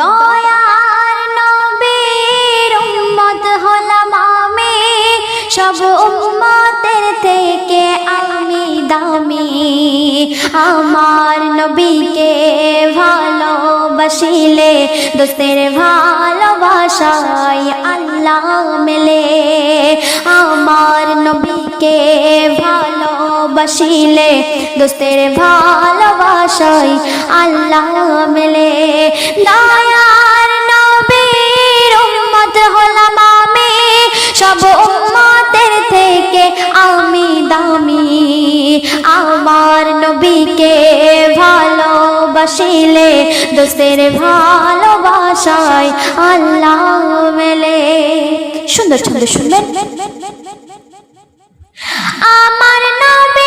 দয়ার নবীর উম্মত হলাম আমি। সব উম্মতের থেকে আমি দামি। আমার নবীকে ভালোবাসিলে দোস্তের ভালোবাসায় আল্লাহ মেলে। আমার নবীকে ভালোবাসিলে, দোস্তের ভালোবাসায় আল্লাহ মেলে। দয়ার নবীর উম্মত হলাম আমি, সব উম্মতের থেকে আমি দামি। আমার নবীকে ভালোবাসিলে, দোস্তের ভালোবাসায় আল্লাহ মেলে। সুন্দর সুন্দর শুনবেন আমার নবী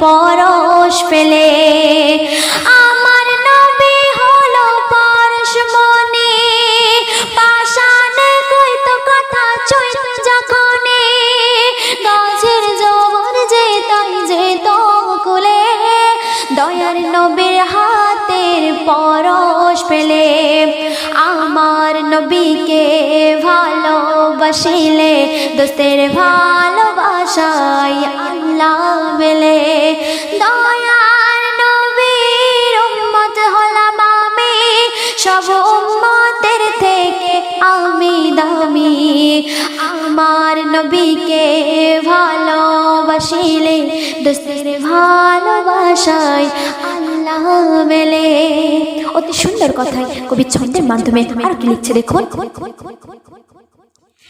পরশ পেলে আমার নবী হলো পরশমণি পাশানে কইতো কথা চইতো যখনি গাছের জবর যে তাই যে তো কুলে দয়ার নবীর হাতের পরশ পেলে আমার নবীকে ভালোবাসিলে দোস্তের ভালোবাসায় আল্লাহ মেলে দয়ার নবীর উম্মত হলাম আমি, সব উম্মতের থেকে আমি দামি। আমার নবীকে ভালোবাসিলে দোস্তের ভালোবাসায় আল্লাহ মেলে অতি সুন্দর কথায় কবি ছন্দের মাধ্যমে আর কি লিখছে দেখুন।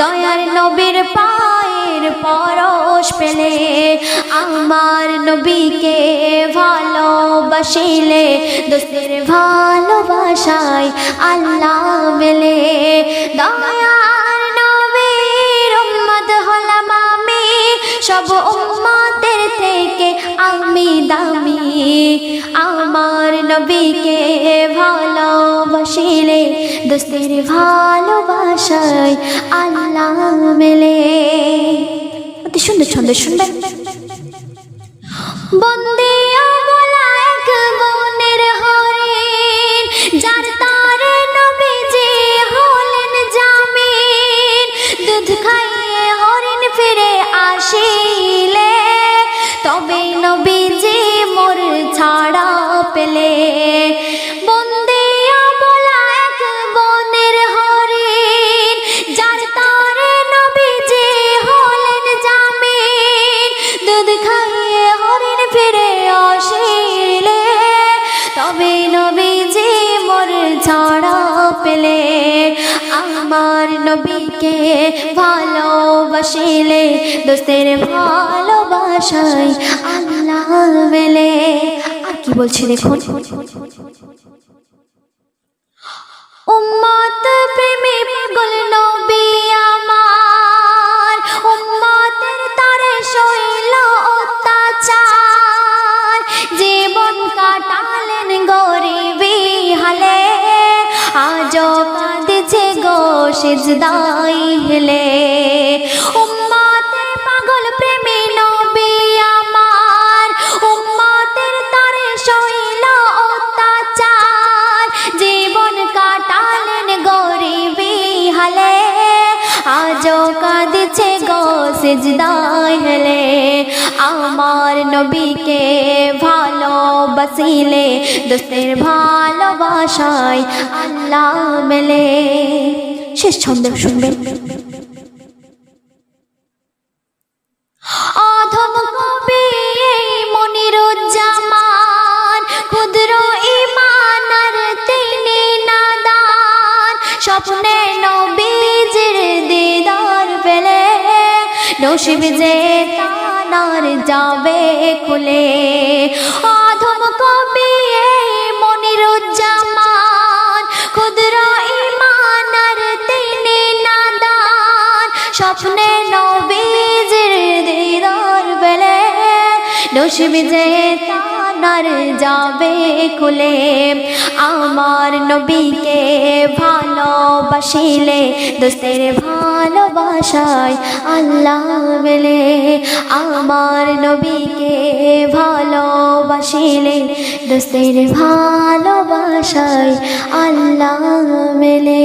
দয়ার নবীর পায়ের পরশ পেলে আমার নবীকে ভালোবাসিলে। দোস্তের ভালোবাসায় আল্লাহ মেলে। দয়ার নবীর উম্মত হলাম আমি, সব উম্মতের থেকে আমি দামি, আমার নবীকে ভালোবাসিলে, দোস্তের ভালোবাসায় আল্লাহ মেলে। অতি সুন্দর সুন্দর সুন্দর বন্দে ছাড়া পেলে। হলেন জামিন। দুধ তবে ছাড়া পেলে। আমার নবীকে ভালোবাসিলে, দোস্তের ভালোবাসায় আল্লাহ মেলে। কি বলছি দেখুন? উম্মত প্রেমে পাগল নবী আমার। উম্মতের তারে শৈল অত্যাচার। জীবন কাটালেন গরিবি হালে। আজ কাঁদছে গো সিজদাই হেলে। আজও কাঁদছে গো সিজদায় হেলে। আমার নবীকে ভালোবাসিলে, দোস্তের ভালোবাসায় আল্লাহ মেলে। শেষ ছন্দ শুনবেন। নসিব যে তানার যাবে খুলে। অধম কবি মনিরুজ্জামান ক্ষুদ্র ইমানার তিনি নাদান। স্বপ্নে নবীজির দিদার বেলে নসিব যে তানার যাবে খুলে। আমার নবীকে ভালোবাসিলে, দোস্তের ভালোবাসায় আল্লাহ মেলে। আমার নবীকে ভালোবাসিলে, দোস্তের ভালোবাসায় আল্লাহ মেলে।